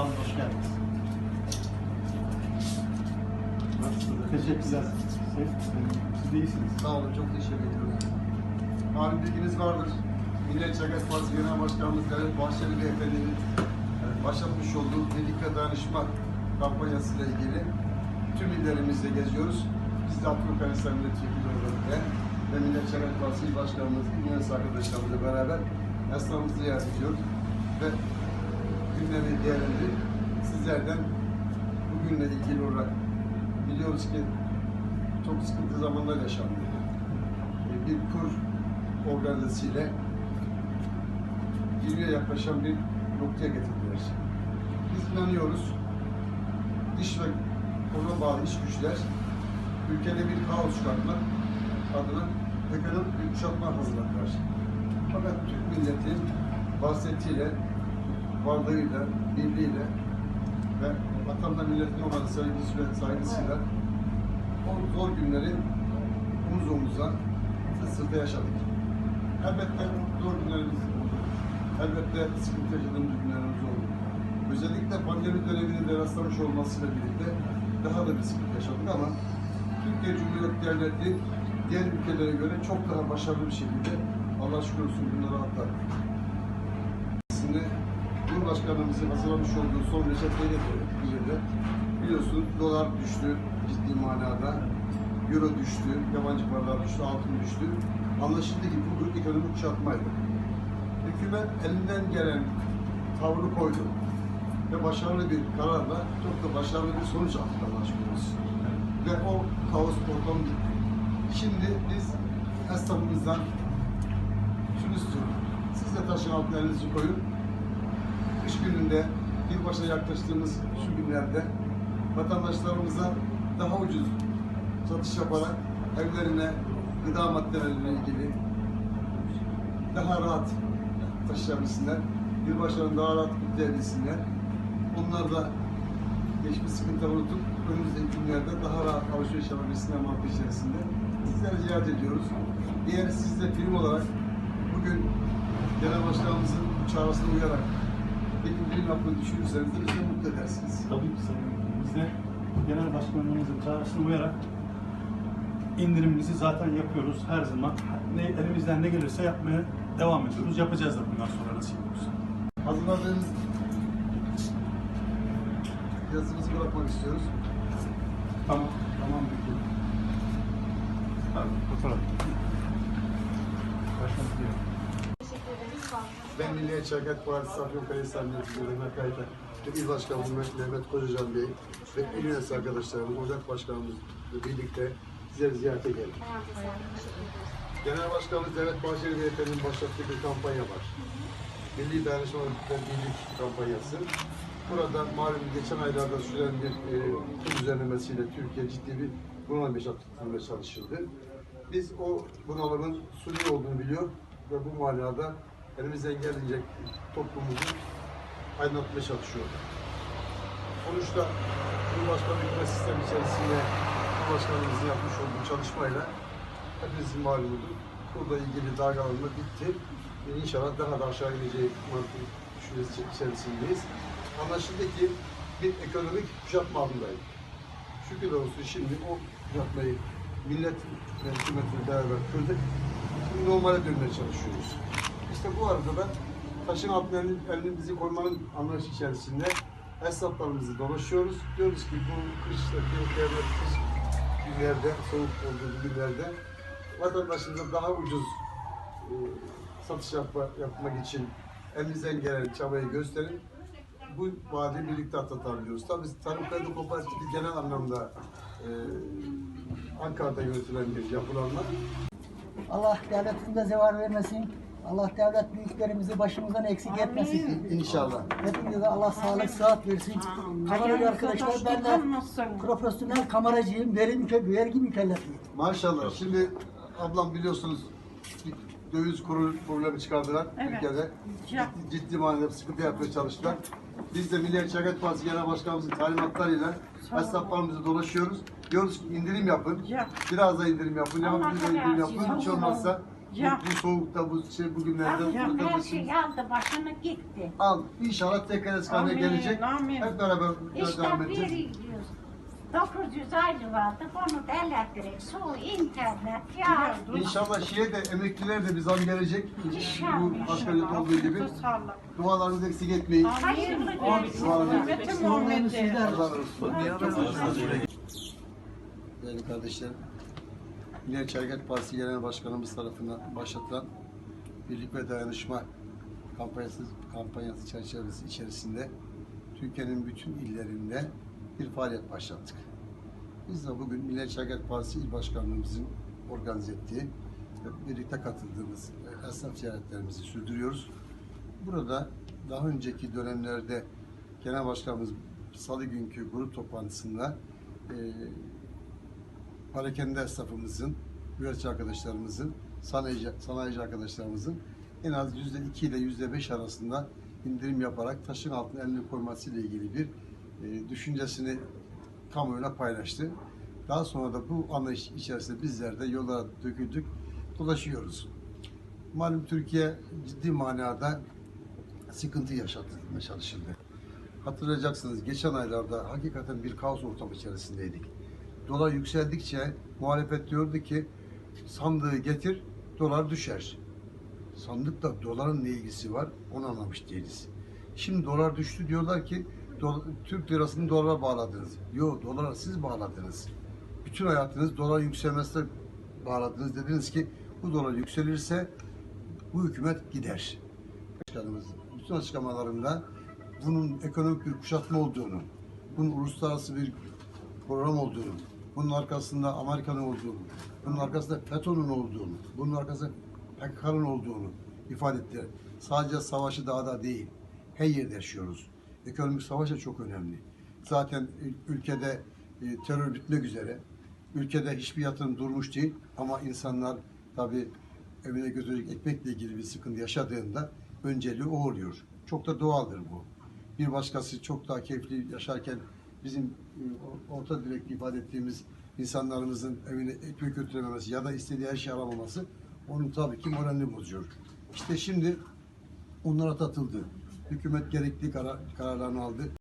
Sağ olun, hoş geldiniz. Nasılsınız? Teşekkürler. Siz, siz de iyisiniz. Sağ olun, çok teşekkür ediyorum. Malum bilginiz vardır. Milliyetçi Hareket Partisi Genel Başkanımız Devlet Bahçeli Beyefendi'nin e, başlatmış olduğu Birlik ve Dayanışma kampanyasıyla ilgili tüm illerimizde geziyoruz. Biz de Abdülkadir Milletvekili olarak ve ve Milliyetçi Hareket Partisi Başkanımız, üniversite arkadaşlarımızla beraber esnafımızı ziyaret ediyoruz. Ve gündemi değerlendirip sizlerden bugünle ilgili olarak biliyoruz ki çok sıkıntı zamanlar yaşandı. E, Bir kur organizasyonuyla 20'ye yaklaşan bir noktaya getirdiler. Biz inanıyoruz, dış ve ona bağlı iş güçler ülkede bir kaos çıkartmak adına ekonomik bir kuşatma hazırladılar. Fakat Türk milleti bahsetiyle, varlığıyla, birliğiyle ve vatanda milletin olan sevgisi ve saygısıyla o zor günleri omuz omuza sırt sırta yaşadık. Elbette zor günlerimiz oldu. Elbette sıkıntı yaşadığımız günlerimiz oldu. Özellikle pandemi döneminin de rastlamış olmasıyla birlikte daha da bir sıkıntı yaşadık ama Türkiye Cumhuriyeti Devleti diğer ülkelere göre çok daha başarılı bir şekilde Allah şükür olsun bunları atlattık. Şimdi Cumhurbaşkanımızın hazırlamış olduğu son reçeteyle birlikte biliyorsunuz dolar düştü ciddi manada. Euro düştü, yabancı paralar düştü, altın düştü. Anlaşıldı ki bu bir ekonomik kuşatmaydı. Hükümet elinden gelen tavrı koydu. Ve başarılı bir kararla çok da başarılı bir sonuç aldık olsun. Ve o kaos ortamı gitti. Şimdi biz esnafımızdan şunu istiyorum. Siz de taşın altına elinizi koyun. Kış gününde başa yaklaştığımız şu günlerde vatandaşlarımıza daha ucuz satış yaparak evlerine gıda maddelerine ilgili daha rahat taşıyabilsinler. Bir başlarını daha rahat kutlayabilsinler. Onlar da geçmiş sıkıntıları unutup önümüzdeki günlerde daha rahat alışveriş yapabilsinler mantığı içerisinde. Sizleri ziyaret ediyoruz. Eğer siz de film olarak bugün Genel Başkanımızın çağrısına uyarak indirim yapmayı düşünürseniz de bizi mutlu edersiniz. Tabii ki Sayın. Biz de Genel Başkanımızın çağrısına uyarak indirimimizi zaten yapıyoruz her zaman. Ne, elimizden ne gelirse yapmaya devam ediyoruz. Yapacağız da bundan sonra nasip olursa. Hazırladığımız yazımızı bırakmak istiyoruz. Tamam. Tamam Vekilim. Hadi fotoğraf. Başkanım diyor. Teşekkür ederiz. Sağ olun. Ben Milliyetçi Hareket Partisi Afyonkarahisar Milletvekili Mehmet Kaytan ve İl Başkanımız Mehmet Kocacan Bey ve İl Üyesi arkadaşlarımız, Ocak Başkanımızla birlikte sizleri ziyarete geldik. Genel Başkanımız Devlet Bahçeli Beyefendi'nin başlattığı bir kampanya var. Milli Dayanışma ve Birlik kampanyası. Burada malum geçen aylarda süren bir e, kur düzenlemesiyle Türkiye ciddi bir bunalım yaşatılmaya çalışıldı. Biz o bunalımın suni olduğunu biliyor ve bu manada elimizden gelince toplumumuzu aydınlatmaya çalışıyoruz. Sonuçta Cumhurbaşkanı hükümet sistemi içerisinde Cumhurbaşkanımızın yapmış olduğu çalışmayla hepinizin malumudur. Burada ilgili dalgalanma bitti. Ve inşallah daha da aşağı ineceği mantık düşüncesi içerisindeyiz. Anlaşıldı ki bir ekonomik kuşatma altındayız. Şükür olsun şimdi o kuşatmayı millet ve hükümetle beraber kırdık. Şimdi normale dönmeye çalışıyoruz. İşte bu arada da taşın altına elimizi koymanın anlayışı içerisinde esnaflarımızı dolaşıyoruz. Diyoruz ki bu kıştaki devlet kış günlerde, soğuk olduğu günlerde vatandaşımıza daha ucuz e, satış yapma, yapmak için elimizden gelen çabayı gösterin. Bu vaadi birlikte atlatalım diyoruz. Tabii Tarım Kredi Kooperatifi genel anlamda e, Ankara'da yönetilen bir yapılanma. Allah devletimize zeval vermesin. Allah devlet büyüklerimizi başımızdan eksik etmesin. İnşallah. Hepinize Allah sağlık, sıhhat versin. Kameracı arkadaşlar ben de profesyonel kameracıyım. Vergi, vergi mükellefiyim. Maşallah. Şimdi ablam biliyorsunuz bir döviz kuru problemi çıkardılar Türkiye'de. Ciddi, ciddi manada bir sıkıntı yapmaya çalıştılar. Biz de Milliyetçi Hareket Partisi Genel Başkanımızın talimatlarıyla esnaflarımızı dolaşıyoruz. Diyoruz ki indirim yapın. Biraz da indirim yapın. Yapın da indirim yapın. Hiç olmazsa Ya. Bu, bu soğukta, bu şey bugünlerde Amcam burada her mısınız? şey aldı başını gitti. Al. İnşallah tekrar Amin, gelecek. amin. Hep beraber İşte devam bir edeceğiz. 900 aile vardı. Onu da elektrik, su, internet, ya. İnşallah şeye de emekliler de bir zam gelecek. İnşallah, Bu askerlik olduğu gibi. Sağlık. Dualarınızı eksik etmeyin. Hayırlı gelsin. Sizlerle Muhammed'e. Allah razı olsun. Değerli kardeşlerim, Milliyetçi Hareket Partisi Genel Başkanımız tarafından başlatılan Birlik ve Dayanışma kampanyası, kampanyası çerçevesi içerisinde Türkiye'nin bütün illerinde bir faaliyet başlattık. Biz de bugün Milliyetçi Hareket Partisi İl Başkanlığımızın organize ettiği ve birlikte katıldığımız e, esnaf ziyaretlerimizi sürdürüyoruz. Burada daha önceki dönemlerde Genel Başkanımız Salı günkü grup toplantısında e, harekende esnafımızın, üretçi arkadaşlarımızın, sanayici, sanayici arkadaşlarımızın en az yüzde iki ile yüzde beş arasında indirim yaparak taşın altına elini koyması ile ilgili bir e, düşüncesini kamuoyuna paylaştı. Daha sonra da bu anlayış içerisinde bizler de yola döküldük, dolaşıyoruz. Malum Türkiye ciddi manada sıkıntı yaşatılmaya çalışıldı. Hatırlayacaksınız geçen aylarda hakikaten bir kaos ortamı içerisindeydik. Dolar yükseldikçe muhalefet diyordu ki sandığı getir dolar düşer. Sandıkla doların ne ilgisi var onu anlamış değiliz. Şimdi dolar düştü diyorlar ki do- Türk lirasını dolara bağladınız. Yok dolara siz bağladınız. Bütün hayatınız dolar yükselmesine bağladınız. Dediniz ki bu dolar yükselirse bu hükümet gider. Başkanımız bütün açıklamalarında bunun ekonomik bir kuşatma olduğunu, bunun uluslararası bir program olduğunu, bunun arkasında Amerika'nın olduğunu, bunun arkasında FETÖ'nün olduğunu, bunun arkasında PKK'nın olduğunu ifade ettiler. Sadece savaşı dağda değil, her yerde yaşıyoruz. Ekonomik savaş da çok önemli. Zaten ül- ülkede e, terör bitmek üzere. Ülkede hiçbir yatırım durmuş değil ama insanlar tabii evine götürecek ekmekle ilgili bir sıkıntı yaşadığında önceliği o oluyor. Çok da doğaldır bu. Bir başkası çok daha keyifli yaşarken bizim e, orta direkt ifade ettiğimiz insanlarımızın evine ekmek götürememesi ya da istediği her şeyi alamaması onun tabii ki moralini bozuyor. İşte şimdi onlara tatıldı. Hükümet gerekli karar, kararlarını aldı.